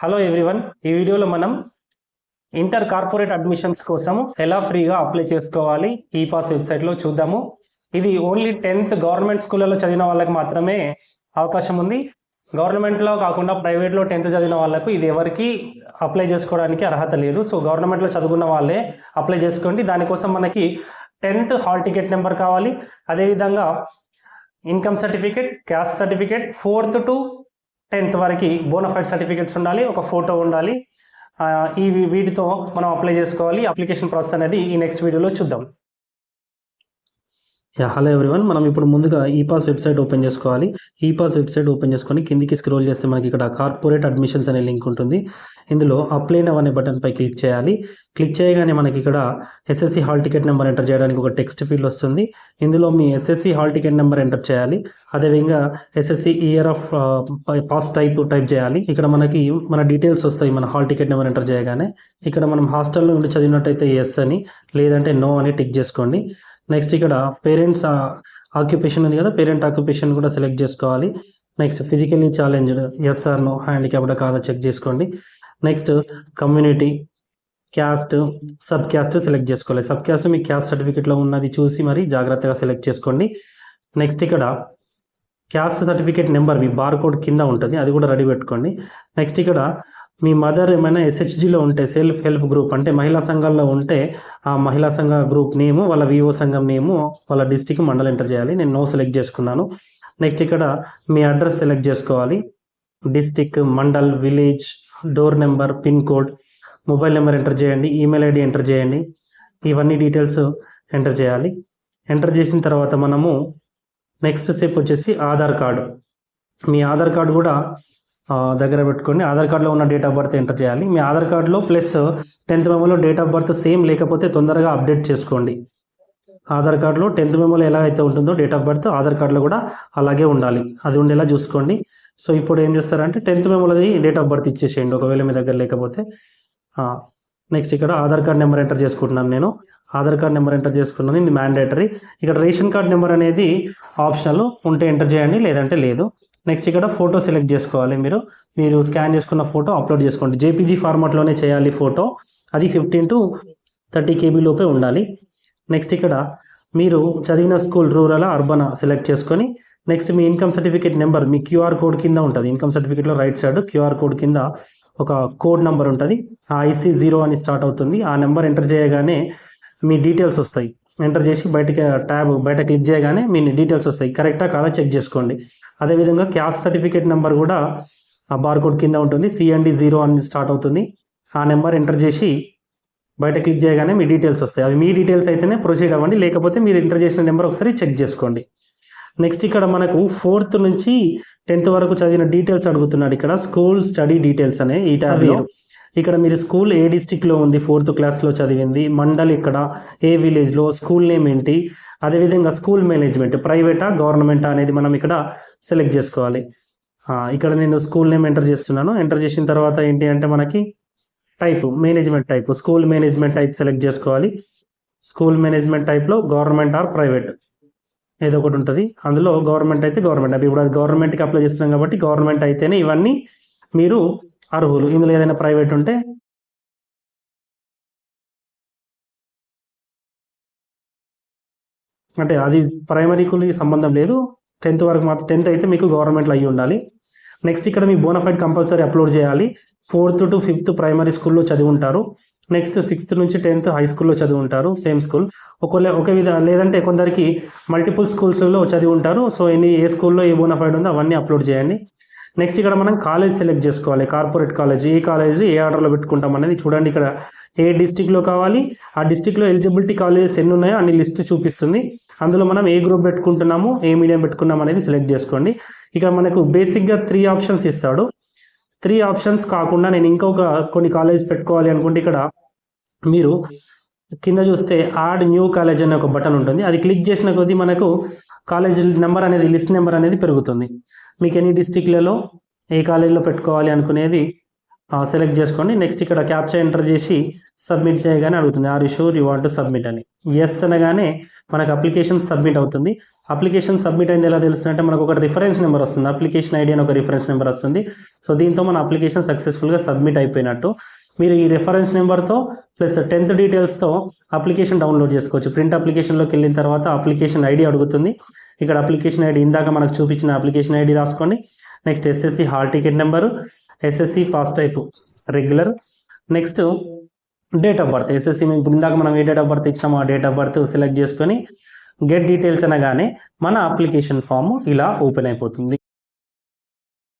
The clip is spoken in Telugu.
హలో ఎవ్రీవన్ ఈ వీడియోలో మనం ఇంటర్ కార్పొరేట్ అడ్మిషన్స్ కోసం ఎలా ఫ్రీగా అప్లై చేసుకోవాలి ఈ పాస్ వెబ్సైట్లో చూద్దాము. ఇది ఓన్లీ టెన్త్ గవర్నమెంట్ స్కూళ్ళలో చదివిన వాళ్ళకి మాత్రమే అవకాశం ఉంది. గవర్నమెంట్లో కాకుండా ప్రైవేట్లో టెన్త్ చదివిన వాళ్ళకు ఇది ఎవరికి అప్లై చేసుకోవడానికి అర్హత లేదు. సో గవర్నమెంట్లో చదువుకున్న వాళ్ళే అప్లై చేసుకోండి. దానికోసం మనకి టెన్త్ హాల్ టికెట్ నెంబర్ కావాలి. అదేవిధంగా income certificate caste certificate fourth to tenth వరకు బోనఫైడ్ సర్టిఫికేట్స్ ఉండాలి ఒక ఫోటో ఉండాలి. ఈ వీటితో మనం అప్లై చేసుకోవాలి. అప్లికేషన్ ప్రాసెస్ అనేది ఈ నెక్స్ట్ వీడియోలో చూద్దాం. యా హలో ఎవ్రీవన్ మనం ఇప్పుడు ముందుగా ఈ పాస్ వెబ్సైట్ ఓపెన్ చేసుకోవాలి. ఈ పాస్ వెబ్సైట్ ఓపెన్ చేసుకొని కిందికి స్క్రోల్ చేస్తే మనకి ఇక్కడ కార్పొరేట్ అడ్మిషన్స్ అనే లింక్ ఉంటుంది. ఇందులో అప్లై నవ్ అనే బటన్పై క్లిక్ చేయాలి. క్లిక్ చేయగానే మనకి ఇక్కడ SSC hall ticket number enter చేయడానికి ఒక టెక్స్ట్ ఫీల్డ్ వస్తుంది. ఇందులో మీ SSC hall ticket number enter చేయాలి. అదేవిధంగా SSC year of pass type type చేయాలి. ఇక్కడ మనకి మన డీటెయిల్స్ వస్తాయి. మన హాల్ టికెట్ నెంబర్ ఎంటర్ చేయగానే ఇక్కడ మనం హాస్టల్లో ఉండి చదివినట్టయితే ఎస్ అని లేదంటే నో అని టిక్ చేసుకోండి. నెక్స్ట్ ఇక్కడ పేరెంట్స్ ఆక్యుపేషన్ ఉంది కదా పేరెంట్ ఆక్యుపేషన్ కూడా సెలెక్ట్ చేసుకోవాలి. నెక్స్ట్ ఫిజికల్లీ ఛాలెంజ్డ్ ఎస్ఆర్ను నో హ్యాండిక్యాప్డ్ కాదా చెక్ చేసుకోండి. Next community caste sub caste select చేసుకోవాలి. సబ్ క్యాస్ట్ మీ క్యాస్ట్ సర్టిఫికేట్లో ఉన్నది చూసి మరి జాగ్రత్తగా సెలెక్ట్ చేసుకోండి. నెక్స్ట్ ఇక్కడ క్యాస్ట్ సర్టిఫికేట్ నెంబర్ మీ బార్ కోడ్ కింద ఉంటుంది అది కూడా రెడీ పెట్టుకోండి. నెక్స్ట్ ఇక్కడ మీ మదర్ ఏమైనా ఎస్హెచ్జిలో ఉంటే సెల్ఫ్ హెల్ప్ గ్రూప్ అంటే మహిళా సంఘాల్లో ఉంటే ఆ మహిళా సంఘ గ్రూప్ నేము వాళ్ళ వివో సంఘం నేము వాళ్ళ డిస్టిక్ మండలం ఎంటర్ చేయాలి. నేను నో సెలెక్ట్ చేసుకున్నాను. నెక్స్ట్ ఇక్కడ మీ అడ్రస్ సెలెక్ట్ చేసుకోవాలి. District mandal village door number pin code mobile number enter చేయండి. ఈమెయిల్ ఐడి ఎంటర్ చేయండి. ఇవన్నీ డీటెయిల్స్ ఎంటర్ చేయాలి. ఎంటర్ చేసిన తర్వాత మనము నెక్స్ట్ స్టెప్ వచ్చేసి ఆధార్ కార్డు. మీ ఆధార్ కార్డు కూడా దగ్గర పెట్టుకోండి ఆధార్ కార్డులో ఉన్న డేట్ ఆఫ్ బర్త్ ఎంటర్ చేయాలి. మీ ఆధార్ కార్డులో ప్లస్ టెన్త్ మెమోలో డేట్ ఆఫ్ బర్త్ సేమ్ లేకపోతే తొందరగా అప్డేట్ చేసుకోండి. ఆధార్ కార్డులో టెన్త్ మెమోలో ఎలా అయితే ఉంటుందో డేట్ ఆఫ్ బర్త్ ఆధార్ కార్డులో కూడా అలాగే ఉండాలి. అది ఉండేలా చూసుకోండి. సో ఇప్పుడు ఏం చేస్తారంటే టెన్త్ మెమోలది డేట్ ఆఫ్ బర్త్ ఇచ్చేసేయండి. ఒకవేళ మీ దగ్గర లేకపోతే నెక్స్ట్ ఇక్కడ ఆధార్ కార్డ్ నెంబర్ ఎంటర్ చేసుకుంటున్నాను నేను. ఆధార్ కార్డ్ నెంబర్ ఎంటర్ చేసుకున్నాను. ఇది మ్యాండేటరీ ఇక్కడ రేషన్ కార్డ్ నెంబర్ అనేది ఆప్షనల్ ఉంటే ఎంటర్ చేయండి లేదంటే లేదు. నెక్స్ట్ ఇక్కడ ఫోటో సెలెక్ట్ చేసుకోవాలి మీరు. మీరు స్కాన్ చేసుకున్న ఫోటో అప్లోడ్ చేసుకోండి. జేపీజీ ఫార్మాట్లోనే చేయాలి ఫోటో అది ఫిఫ్టీన్ టు థర్టీ కేబీ లోపే ఉండాలి. నెక్స్ట్ ఇక్కడ మీరు చదివిన స్కూల్ రూరల్ అర్బన్ సెలెక్ట్ చేసుకొని నెక్స్ట్ మీ ఇన్కమ్ సర్టిఫికేట్ నెంబర్ మీ క్యూఆర్ కోడ్ కింద ఉంటుంది. ఇన్కమ్ సర్టిఫికేట్లో రైట్ సైడ్ క్యూఆర్ కోడ్ కింద ఒక కోడ్ నెంబర్ ఉంటుంది. ఆ ఐసీ జీరో అని స్టార్ట్ అవుతుంది. ఆ నెంబర్ ఎంటర్ చేయగానే మీ డీటెయిల్స్ వస్తాయి. ఎంటర్ చేసి బయటకి ట్యాబ్ బయట క్లిక్ చేయగానే మీ డీటెయిల్స్ వస్తాయి. కరెక్టా కాదా చెక్ చేసుకోండి. అదేవిధంగా క్యాస్ట్ సర్టిఫికేట్ నెంబర్ కూడా ఆ బార్కోడ్ కింద ఉంటుంది. సిఎన్డి జీరో అని స్టార్ట్ అవుతుంది. ఆ నెంబర్ ఎంటర్ చేసి బయట క్లిక్ చేయగానే మీ డీటెయిల్స్ వస్తాయి. అవి మీ డీటెయిల్స్ అయితేనే ప్రొసీడ్ అవ్వండి. లేకపోతే మీరు ఎంటర్ చేసిన నెంబర్ ఒకసారి చెక్ చేసుకోండి. నెక్స్ట్ ఇక్కడ మనకు ఫోర్త్ నుంచి టెన్త్ వరకు చదివిన డీటెయిల్స్ అడుగుతున్నాడు ఇక్కడ. స్కూల్ స్టడీ డీటెయిల్స్ అనే ఈ ట్యాబ్లో ఇక్కడ మీరు స్కూల్ ఏ డిస్టిక్లో ఉంది? ఫోర్త్ క్లాస్లో చదివింది. మండల్ ఇక్కడ. ఏ విలేజ్లో? స్కూల్ నేమ్ ఏంటి? అదేవిధంగా స్కూల్ మేనేజ్మెంట్ ప్రైవేటా గవర్నమెంటా అనేది మనం ఇక్కడ సెలెక్ట్ చేసుకోవాలి. ఇక్కడ నేను స్కూల్ నేమ్ ఎంటర్ చేస్తున్నాను. ఎంటర్ చేసిన తర్వాత ఏంటి అంటే మనకి type management type school management type select చేసుకోవాలి. స్కూల్ మేనేజ్మెంట్ టైప్లో గవర్నమెంట్ ఆర్ ప్రైవేట్. ఏదో ఒకటి ఉంటుంది. అందులో గవర్నమెంట్ అయితే గవర్నమెంట్. ఇప్పుడు అది గవర్నమెంట్కి అప్లై చేస్తున్నాం కాబట్టి గవర్నమెంట్ అయితేనే ఇవన్నీ మీరు అర్హులు? ఇందులో ఏదైనా ప్రైవేట్ ఉంటే? అంటే అది ప్రైమరీకి సంబంధం లేదు. టెన్త్ వరకు మాత్రం టెన్త్ అయితే మీకు గవర్నమెంట్లో అయ్యి ఉండాలి. నెక్స్ట్ ఇక్కడ మీ బోనఫైడ్ కంపల్సరీ అప్లోడ్ చేయాలి. ఫోర్త్ టు ఫిఫ్త్ ప్రైమరీ స్కూల్లో చదివి ఉంటారు. నెక్స్ట్ సిక్స్త్ నుంచి టెన్త్ హై స్కూల్లో చదివి ఉంటారు. సేమ్ స్కూల్ ఒకవేళ ఒక విధ లేదంటే కొందరికి మల్టిపుల్ స్కూల్స్లో చదివి ఉంటారు. సో ఎన్ని ఏ స్కూల్లో ఏ బోనఫైడ్ ఉందో అవన్నీ అప్లోడ్ చేయండి. నెక్స్ట్ ఇక్కడ మనం కాలేజ్ సెలెక్ట్ చేసుకోవాలి. కార్పొరేట్ కాలేజ్ ఏ కాలేజ్ ఏ ఆర్డర్లో పెట్టుకుంటాం అనేది చూడండి ఇక్కడ. ఏ డిస్టిక్లో కావాలి? ఆ డిస్టిక్లో ఎలిజిబిలిటీ కాలేజెస్ ఎన్ని ఉన్నాయో అన్ని లిస్ట్ చూపిస్తుంది. అందులో మనం ఏ గ్రూప్ పెట్టుకుంటున్నాము? ఏ మీడియం పెట్టుకున్నాం అనేది సెలెక్ట్ చేసుకోండి. ఇక్కడ మనకు బేసిక్గా త్రీ ఆప్షన్స్ ఇస్తాడు. త్రీ ఆప్షన్స్ కాకుండా నేను ఇంకొక కొన్ని కాలేజ్ పెట్టుకోవాలి అనుకుంటే ఇక్కడ మీరు కింద చూస్తే ఆడ్ న్యూ కాలేజ్ అనే ఒక బటన్ ఉంటుంది. అది క్లిక్ చేసిన కొద్దీ మనకు కాలేజ్ నెంబర్ అనేది లిస్ట్ నెంబర్ అనేది పెరుగుతుంది. మీకు ఎన్ని డిస్టిక్లలో ఏ కాలేజీలో పెట్టుకోవాలి అనుకునేది సెలెక్ట్ చేసుకోండి. నెక్స్ట్ ఇక్కడ క్యాప్చా ఎంటర్ చేసి సబ్మిట్ చేయగానే అడుగుతుంది are sure you want to submit అని. ఎస్ అనగానే మనకు అప్లికేషన్ సబ్మిట్ అవుతుంది. అప్లికేషన్ సబ్మిట్ అయింది ఎలా తెలుస్తుందంటే మనకు ఒక రిఫరెన్స్ నెంబర్ వస్తుంది. అప్లికేషన్ ఐడి అని ఒక రిఫరెన్స్ నెంబర్ వస్తుంది. సో దీంతో మన అప్లికేషన్ సక్సెస్ఫుల్గా సబ్మిట్ అయిపోయినట్టు. మీరు ఈ రిఫరెన్స్ నెంబర్తో ప్లస్ టెన్త్ డీటెయిల్స్తో అప్లికేషన్ డౌన్లోడ్ చేసుకోవచ్చు. ప్రింట్ అప్లికేషన్లోకి వెళ్ళిన తర్వాత అప్లికేషన్ ఐడి అడుగుతుంది. ఇక్కడ అప్లికేషన్ ఐడి ఇందాక మనకు చూపించిన అప్లికేషన్ ఐడి రాసుకోండి. Next SSC hall ticket number SSC pass type regular next date of birth SSC ఇప్పుడు ఇందాక మనం ఏ డేట్ ఆఫ్ బర్త్ ఇచ్చినామో ఆ డేట్ ఆఫ్ బర్త్ సెలెక్ట్ చేసుకొని గెట్ డీటెయిల్స్ అనగానే మన అప్లికేషన్ ఫామ్ ఇలా ఓపెన్ అయిపోతుంది.